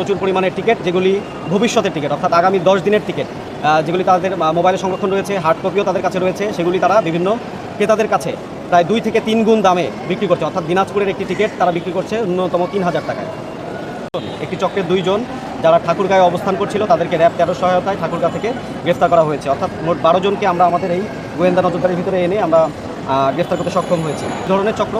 প্রচুর পরিমাণে টিকিট যেগুলি ভবিষ্যতের টিকিট অর্থাৎ আগামী দশ দিনের টিকিট যেগুলি তাদের মোবাইলে সংরক্ষণ রয়েছে হার্ড কপিও তাদের কাছে রয়েছে, সেগুলি তারা বিভিন্ন ক্রেতাদের কাছে প্রায় দুই থেকে তিন গুণ দামে বিক্রি করছে। অর্থাৎ দিনাজপুরের একটি টিকিট তারা বিক্রি করছে ন্যূনতম তিন হাজার টাকায়। একটি চক্রের দুইজন যারা ঠাকুরগাঁয়ে অবস্থান করছিল, তাদেরকে র্যাব তেরো সহায়তায় ঠাকুরগাঁ থেকে গ্রেফতার করা হয়েছে। অর্থাৎ মোট বারো জনকে আমরা আমাদের এই গোয়েন্দা নজরদারির ভিতরে এনে আমরা গ্রেফতার করতে সক্ষম হয়েছি। ধরনের চক্র,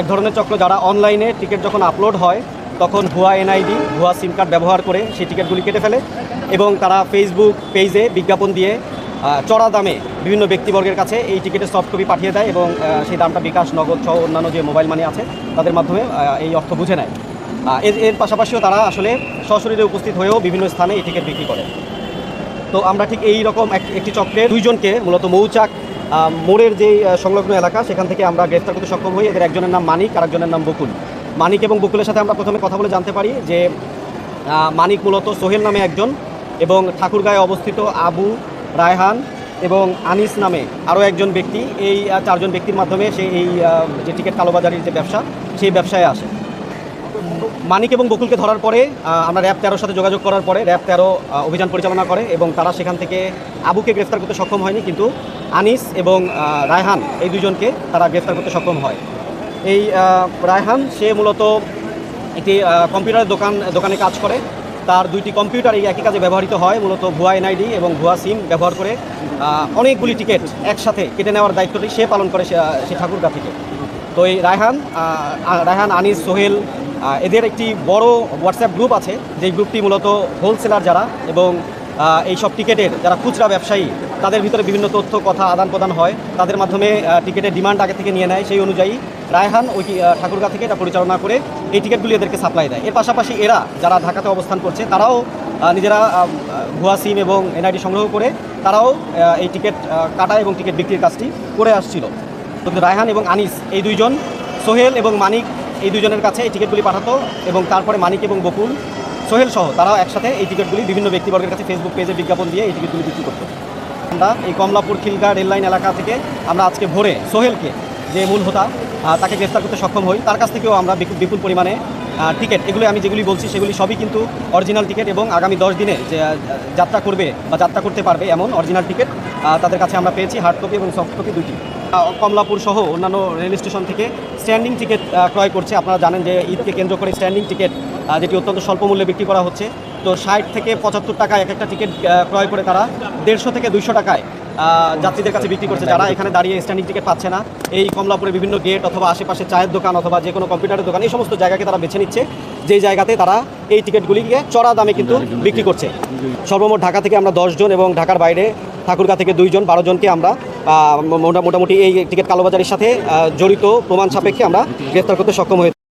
এক ধরনের চক্র যারা অনলাইনে টিকিট যখন আপলোড হয় তখন ভুয়া এনআইডি ভুয়া সিম কার্ড ব্যবহার করে সেই টিকিটগুলি কেটে ফেলে এবং তারা ফেসবুক পেজে বিজ্ঞাপন দিয়ে চড়া দামে বিভিন্ন ব্যক্তিবর্গের কাছে এই টিকিটের সফট কপি পাঠিয়ে দেয় এবং সেই দামটা বিকাশ, নগদ সহ অন্যান্য যে মোবাইল মানি আছে তাদের মাধ্যমে এই অর্থ বুঝে নেয়। এর এর পাশাপাশিও তারা আসলে সশরীরে উপস্থিত হয়েও বিভিন্ন স্থানে এই টিকিট বিক্রি করে। তো আমরা ঠিক এই রকম এক- একটি চক্রের দুইজনকে, মূলত মৌচাক মোড়ের যে সংলগ্ন এলাকা, সেখান থেকে আমরা গ্রেফতার করতে সক্ষম হই। এদের একজনের নাম মানিক আর একজনের নাম বকুল। মানিক এবং বকুলের সাথে আমরা প্রথমে কথা বলে জানতে পারি যে মানিক মূলত সোহেল নামে একজন এবং ঠাকুরগাঁয়ে অবস্থিত আবু রায়হান এবং আনিস নামে আরও একজন ব্যক্তি। এই চারজন ব্যক্তির মাধ্যমে সে এই যে টিকিট কালোবাজারির যে ব্যবসা, সেই ব্যবসায় আসে। মানিক এবং বকুলকে ধরার পরে আমরা র্যাব তেরোর সাথে যোগাযোগ করার পরে র্যাব তেরো অভিযান পরিচালনা করে এবং তারা সেখান থেকে আবুকে গ্রেফতার করতে সক্ষম হয়নি, কিন্তু আনিস এবং রায়হান এই দুজনকে তারা গ্রেফতার করতে সক্ষম হয়। এই রায়হান সে মূলত একটি আহ, কম্পিউটারের দোকান দোকানে কাজ করে। তার দুইটি কম্পিউটার এই একই কাজে ব্যবহৃত হয় মূলত ভুয়া এনআইডি এবং ভুয়া সিম ব্যবহার করে। অনেকগুলি টিকিট একসাথে কেটে নেওয়ার দায়িত্বটি সে পালন করে সে ঠাকুরগা থেকে। তো এই রায়হান রায়হান আনিস সোহেল এদের একটি বড় হোয়াটসঅ্যাপ গ্রুপ আছে। যেই গ্রুপটি মূলত হোলসেলার যারা এবং এই সব টিকিটের যারা খুচরা ব্যবসায়ী তাদের ভিতরে বিভিন্ন তথ্য কথা আদান প্রদান হয়। তাদের মাধ্যমে টিকিটের ডিমান্ড আগে থেকে নিয়ে নেয়। সেই অনুযায়ী রায়হান ওই ঠাকুরগা থেকে এটা পরিচালনা করে এই টিকিটগুলি এদেরকে সাপ্লাই দেয়। এর পাশাপাশি এরা যারা ঢাকাতে অবস্থান করছে, তারাও নিজেরা ভুয়া সিম এবং এনআইডি সংগ্রহ করে তারাও এই টিকিট কাটা এবং টিকিট বিক্রির কাজটি করে আসছিল। কিন্তু রায়হান এবং আনিস এই দুইজন, সোহেল এবং মানিক এই দুজনের কাছে এই টিকিটগুলি পাঠাতো এবং তারপরে মানিক এবং বকুল, সোহেল সহ তারাও একসাথে এই টিকিটগুলি বিভিন্ন ব্যক্তিবর্গের কাছে ফেসবুক পেজে বিজ্ঞাপন দিয়ে এই টিকিটগুলি বিক্রি করতো। আমরা এই কমলাপুর খিলগা রেললাইন এলাকা থেকে আমরা আজকে ভোরে সোহেলকে যে মূল হোতা তাকে গ্রেফতার করতে সক্ষম হই, তার কাছ থেকেও আমরা বিপুল- পরিমাণে টিকিট এগুলো আমি যেগুলি বলছি সেগুলি সবই কিন্তু অরিজিনাল টিকিট এবং আগামী দশ দিনে যে যাত্রা করবে বা যাত্রা করতে পারবে এমন অরিজিনাল টিকিট তাদের কাছে আমরা পেয়েছি হার্ড কপি এবং সফট কপি দুটি কমলাপুর সহ অন্যান্য রেল স্টেশন থেকে স্ট্যান্ডিং টিকিট ক্রয় করছে। আপনারা জানেন যে ঈদকে কেন্দ্র করে স্ট্যান্ডিং টিকিট যেটি অত্যন্ত স্বল্প মূল্যে বিক্রি করা হচ্ছে, তো ষাট থেকে পঁচাত্তর টাকা এক একটা টিকিট ক্রয় করে তারা দেড়শো থেকে দুইশো টাকায় যাত্রীদের কাছে বিক্রি করছে যারা। এখানে দাঁড়িয়ে স্ট্যান্ডিং টিকিট পাচ্ছে না। এই কমলাপুরের বিভিন্ন গেট অথবা আশেপাশে চায়ের দোকান অথবা যে কোনো কম্পিউটারের দোকান, এই সমস্ত জায়গাকে তারা বেছে নিচ্ছে। যেই জায়গাতে তারা এই টিকিটগুলিকে চড়া দামে কিন্তু বিক্রি করছে। সর্বমোট ঢাকা থেকে আমরা দশজন এবং ঢাকার বাইরে ঠাকুরগা থেকে দুইজন বারো জনকে আমরা মোটামুটি এই টিকিট কালোবাজারের সাথে জড়িত প্রমাণ সাপেক্ষে আমরা গ্রেফতার করতে সক্ষম হয়েছি।